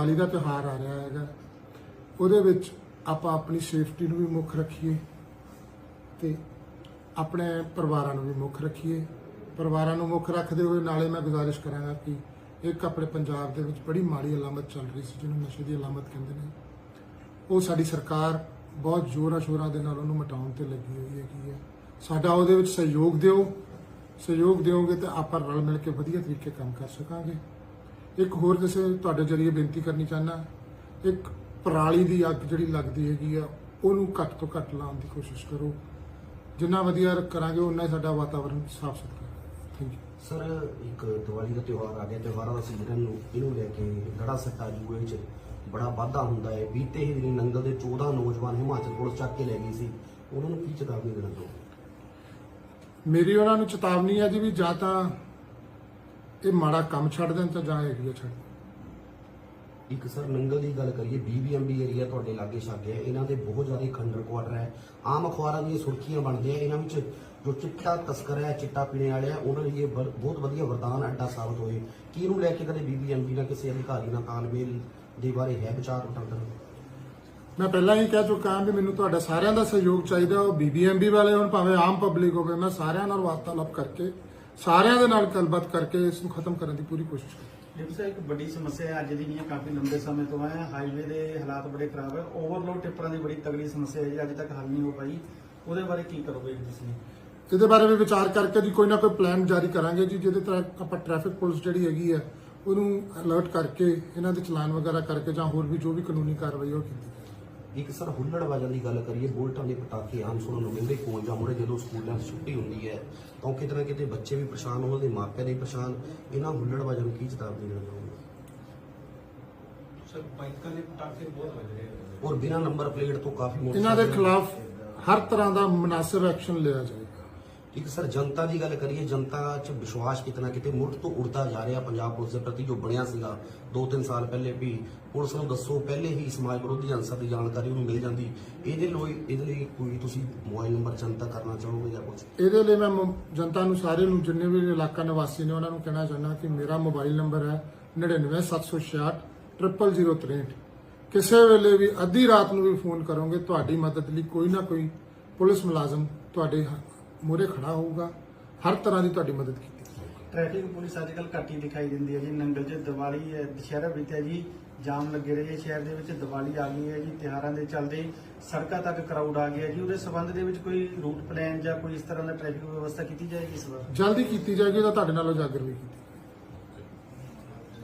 ਦੀਵਾਲੀ ਦਾ ਤਿਉਹਾਰ ਆ ਰਿਹਾ ਹੈਗਾ। ਉਹਦੇ ਵਿੱਚ ਆਪਾਂ ਆਪਣੀ ਸੇਫਟੀ ਨੂੰ ਵੀ ਮੁੱਖ ਰੱਖੀਏ ਤੇ ਆਪਣੇ ਪਰਿਵਾਰਾਂ ਨੂੰ ਵੀ ਮੁੱਖ ਰੱਖੀਏ। ਪਰਿਵਾਰਾਂ ਨੂੰ ਮੁੱਖ ਰੱਖਦੇ ਹੋਏ ਨਾਲੇ ਮੈਂ ਗੁਜ਼ਾਰਿਸ਼ ਕਰਾਂਗਾ ਕਿ ਇੱਕ ਆਪਣੇ ਪੰਜਾਬ ਦੇ ਵਿੱਚ ਬੜੀ ਮਾੜੀ ਅਲਾਮਤ ਚੱਲ ਰਹੀ ਸੀ, ਜਿਹਨੂੰ ਨਸ਼ੇ ਦੀ ਅਲਾਮਤ ਕਹਿੰਦੇ ਨੇ। ਉਹ ਸਾਡੀ ਸਰਕਾਰ ਬਹੁਤ ਜ਼ੋਰਾਂ ਸ਼ੋਰਾਂ ਦੇ ਨਾਲ ਉਹਨੂੰ ਮਿਟਾਉਣ ਤੇ ਲੱਗੀ ਹੋਈ ਹੈਗੀ ਹੈ। ਸਾਡਾ ਉਹਦੇ ਵਿੱਚ ਸਹਿਯੋਗ ਦਿਓ। ਸਹਿਯੋਗ ਦਿਓਗੇ ਤਾਂ ਆਪਾਂ ਰਲ ਮਿਲ ਕੇ ਵਧੀਆ ਤਰੀਕੇ ਕੰਮ ਕਰ ਸਕਾਂਗੇ। ਇੱਕ ਹੋਰ ਕਿਸੇ ਤੁਹਾਡੇ ਜਰੀਏ ਬੇਨਤੀ ਕਰਨੀ ਚਾਹਨਾ ਇੱਕ ਪਰਾਲੀ ਦੀ ਅੱਗ ਜਿਹੜੀ ਲੱਗਦੀ ਹੈਗੀ ਆ ਉਹਨੂੰ ਘੱਟ ਤੋਂ ਘੱਟ ਲਾਉਣ ਦੀ ਕੋਸ਼ਿਸ਼ ਕਰੋ। ਜਿੰਨਾ ਵਧੀਆ ਕਰਾਂਗੇ ਉਨਾ ਹੀ ਸਾਡਾ ਵਾਤਾਵਰਣ ਸਾਫ਼ ਸੁਥਰਾ ਥੈਂਕ ਯੂ ਸਰ ਇੱਕ ਦੀਵਾਲੀ ਦਾ ਤਿਉਹਾਰ ਆ ਗਿਆ ਤਿਉਹਾਰਾਂ ਦਾ ਸੀਜ਼ਨ ਨੂੰ ਇਹਨੂੰ ਲੈ ਕੇ ਗੜਾ ਸੱਟਾ ਜੂਏ ਵਿੱਚ ਬੜਾ ਵਾਧਾ ਹੁੰਦਾ ਹੈ। ਬੀਤੇ ਹੀ ਦਿਨੀ ਨੰਗਲ ਦੇ 14 ਨੌਜਵਾਨ ਹਿਮਾਚਲ ਪੁਲਿਸ ਚੱਕ ਕੇ ਲੈ ਗਈ ਸੀ। ਉਹਨਾਂ ਨੂੰ ਕੀ ਚੇਤਾਵਨੀ ਦੇਣਾ ਚਾਹੋਗੇ? ਮੇਰੀ ਉਹਨਾਂ ਨੂੰ ਚੇਤਾਵਨੀ ਹੈ ਜੀ ਵੀ ਜਾਂ ਤਾਂ ਇਹ ਮਾੜਾ ਕੰਮ ਛੱਡ ਦੇਣ ਤਾਂ ਜਾਂ ਏਰੀਆ ਛੱਡ ਦੇਣ। ਇੱਕ ਸਰ ਨੰਗਲ ਦੀ ਗੱਲ ਕਰੀਏ ਬੀਬੀਐਮਬੀ ਏਰੀਆ ਤੁਹਾਡੇ ਲਾਗੇ ਛਾਗੇ ਹੈ ਇਹਨਾਂ ਦੇ ਬਹੁਤ ਜ਼ਿਆਦਾ ਖੰਡਰ ਕੁਆਟਰ ਹੈ। ਆਮ ਅਖਬਾਰਾਂ ਦੀਆਂ ਸੁਰਖੀਆਂ ਬਣਦੀਆਂ ਇਹਨਾਂ ਵਿੱਚ ਜੋ ਚਿੱਟਾ ਤਸਕਰ ਹੈ ਚਿੱਟਾ ਪੀਣੇ ਵਾਲੇ ਆ ਉਹਨਾਂ ਲਈ ਇਹ ਬਹੁਤ ਵਧੀਆ ਵਰਦਾਨ ਅੱਡਾ ਸਾਬਤ ਹੋਏ। ਕੀ ਇਹਨੂੰ ਲੈ ਕੇ ਕਦੇ ਬੀਬੀਐਮਬੀ ਨਾਲ ਕਿਸੇ ਅਧਿਕਾਰੀ ਨਾਲ ਤਾਲਮੇਲ ਦੇ ਬਾਰੇ ਹੈ ਵਿਚਾਰ ਵਟਾਂਦਰਾ? ਮੈਂ ਪਹਿਲਾਂ ਹੀ ਕਹਿ ਚੁੱਕਾ ਹਾਂ ਵੀ ਮੈਨੂੰ ਤੁਹਾਡਾ ਸਾਰਿਆਂ ਦਾ ਸਹਿਯੋਗ ਚਾਹੀਦਾ। ਉਹ ਬੀਬੀਐਮਬੀ ਵਾਲੇ ਹੋਣ ਭਾਵੇਂ ਆਮ ਪਬਲਿਕ ਹੋਵੇ ਮੈਂ ਸਾਰਿਆਂ ਨਾਲ ਵਾਰਤਾਲਾਪ ਕਰਕੇ ਸਾਰਿਆਂ ਦੇ ਨਾਲ ਗੱਲਬਾਤ ਕਰਕੇ ਇਸ ਨੂੰ ਖਤਮ ਕਰਨ ਦੀ ਪੂਰੀ ਕੋਸ਼ਿਸ਼ ਕਰਾਂਗਾ। ਜਿਵੇਂ ਸਰ ਇੱਕ ਵੱਡੀ ਸਮੱਸਿਆ ਹੈ ਅੱਜ ਦੀ ਨਹੀਂ ਹੈ ਕਾਫੀ ਲੰਬੇ ਸਮੇਂ ਤੋਂ ਹੈ। ਹਾਈਵੇ ਦੇ ਹਾਲਾਤ ਬੜੇ ਖਰਾਬ ਹੈ। ਓਵਰਲੋਡ ਟਿੱਪਰਾਂ ਦੀ ਬੜੀ ਤਗੜੀ ਸਮੱਸਿਆ ਹੈ ਜੀ ਅੱਜ ਤੱਕ ਹੱਲ ਨਹੀਂ ਹੋ ਪਾਈ। ਉਹਦੇ ਬਾਰੇ ਕੀ ਕਰੋਗੇ ਤੁਸੀਂ? ਇਹਦੇ ਬਾਰੇ ਵੀ ਵਿਚਾਰ ਕਰਕੇ ਜੀ ਕੋਈ ਨਾ ਕੋਈ ਪਲਾਨ ਜਾਰੀ ਕਰਾਂਗੇ ਜੀ ਜਿਹਦੇ ਤਹਿਤ ਆਪਾਂ ਟ੍ਰੈਫਿਕ ਪੁਲਿਸ ਜਿਹੜੀ ਹੈਗੀ ਆ ਉਹਨੂੰ ਅਲਰਟ ਕਰਕੇ ਇਹਨਾਂ ਦੇ ਚਲਾਨ ਵਗੈਰਾ ਕਰਕੇ ਜਾਂ ਹੋਰ ਵੀ ਜੋ ਵੀ ਕਾਨੂੰਨੀ ਕਾਰਵਾਈ ਉਹ ਕੀਤੀ। ਇੱਕ ਸਰ ਹੁੱਲੜਬਾਜ਼ਾਂ ਦੀ ਗੱਲ ਕਰੀਏ ਬੁਲਟਾਂ ਦੇ ਪਟਾਕੇ ਆਮ ਸੁਣਨ ਨੂੰ ਮਿਲਦੇ ਕੋਲ ਜਾਂ ਮੁੜੇ ਜਦੋਂ ਸਕੂਲਾਂ 'ਚ ਛੁੱਟੀ ਹੁੰਦੀ ਹੈ ਤਾਂ ਕਿਤੇ ਨਾ ਕਿਤੇ ਬੱਚੇ ਵੀ ਪਰੇਸ਼ਾਨ ਉਹਨਾਂ ਦੇ ਮਾਪਿਆਂ ਦੇ ਪਰੇਸ਼ਾਨ। ਇਹਨਾਂ ਹੁੱਲੜਬਾਜ਼ਾਂ ਨੂੰ ਕੀ ਚੇਤਾਵਨੀ ਦੇਣਾ ਚਾਹੁੰਦੇ ਸਰ ਬਾਈਕਾਂ ਦੇ ਪਟਾਕੇ ਬਹੁਤ ਵੱਜ ਰਹੇ ਔਰ ਬਿਨਾਂ ਨੰਬਰ ਪਲੇਟ ਤੋਂ ਕਾਫੀ ਇਹਨਾਂ ਦੇ ਖਿਲਾਫ ਹਰ ਤਰ੍ਹਾਂ ਦਾ ਮੁਨਾਸਿਬ ਐਕਸ਼ਨ ਲਿਆ ਜਾਏਗਾ ਇੱਕ ਸਰ, ਜਨਤਾ ਦੀ ਗੱਲ ਕਰੀਏ, ਜਨਤਾ 'ਚ ਵਿਸ਼ਵਾਸ ਕਿਤਨਾ ਕਿਤੇ ਮੁੱਢ ਤੋਂ ਉੜਦਾ ਜਾ ਰਿਹਾ ਪੰਜਾਬ ਪੁਲਿਸ ਦੇ ਪ੍ਰਤੀ ਜੋ ਬਣਿਆ ਸੀਗਾ 2-3 ਸਾਲ ਪਹਿਲੇ ਵੀ। ਪੁਲਿਸ ਨੂੰ ਦੱਸੋ, ਪਹਿਲੇ ਹੀ ਸਮਾਜ ਵਿਰੋਧੀ ਅਨਸਰ ਦੀ ਜਾਣਕਾਰੀ ਉਹਨੂੰ ਮਿਲ ਜਾਂਦੀ। ਇਹਦੇ ਲਈ ਇਹਦੇ ਲਈ ਕੋਈ ਤੁਸੀਂ ਮੋਬਾਈਲ ਨੰਬਰ ਜਨਤਾ ਕਰਨਾ ਚਾਹੋਗੇ ਜਾਂ ਕੁਝ ਇਹਦੇ ਲਈ ਮੈਂ ਮ- ਜਨਤਾ ਨੂੰ ਸਾਰੇ ਨੂੰ, ਜਿੰਨੇ ਵੀ ਇਲਾਕਾ ਨਿਵਾਸੀ ਨੇ ਉਹਨਾਂ ਨੂੰ ਕਹਿਣਾ ਚਾਹੁੰਦਾ ਕਿ ਮੇਰਾ ਮੋਬਾਈਲ ਨੰਬਰ ਹੈ 99766 00063 ਕਿਸੇ ਵੇਲੇ ਵੀ ਅੱਧੀ ਰਾਤ ਨੂੰ ਵੀ ਫੋਨ ਕਰੋਗੇ, ਤੁਹਾਡੀ ਮਦਦ ਲਈ ਕੋਈ ਨਾ ਕੋਈ ਪੁਲਿਸ ਮੁਲਾਜ਼ਮ ਤੁਹਾਡੇ ਮੂਹਰੇ ਖੜਾ ਹੋਊਗਾ ਹਰ ਤਰ੍ਹਾਂ ਦੀ ਤੁਹਾਡੀ ਮਦਦ ਕੀਤੀ ਜਾਊਗੀ। ਟ੍ਰੈਫਿਕ ਪੁਲਿਸ ਅੱਜ ਕੱਲ੍ਹ ਘੱਟ ਹੀ ਦਿਖਾਈ ਦਿੰਦੀ ਹੈ ਜੀ। ਨੰਗਲ 'ਚ ਦੀਵਾਲੀ ਹੈ ਦੁਸ਼ਹਿਰਾ ਬੀਤਿਆ ਜੀ। ਜਾਮ ਲੱਗੇ ਰਹੇ ਸ਼ਹਿਰ ਦੇ ਵਿੱਚ ਦੀਵਾਲੀ ਆ ਗਈ ਹੈ ਜੀ। ਤਿਉਹਾਰਾਂ ਦੇ ਚੱਲਦੇ ਸੜਕਾਂ ਤੱਕ ਕਰਾਊਡ ਆ ਗਿਆ ਜੀ। ਉਹਦੇ ਸਬੰਧ ਦੇ ਵਿੱਚ ਕੋਈ ਰੂਟ ਪਲਾਨ ਜਾਂ ਕੋਈ ਇਸ ਤਰ੍ਹਾਂ ਦਾ ਟ੍ਰੈਫਿਕ ਵਿਵਸਥਾ ਕੀਤੀ ਜਾਏਗੀ ਇਸ ਵਾਰ? ਜਲਦੀ ਕੀਤੀ ਜਾਏਗੀ ਤਾਂ ਤੁਹਾਡੇ ਨਾਲ ਉਜਾਗਰ ਵੀ ਕੀਤੀ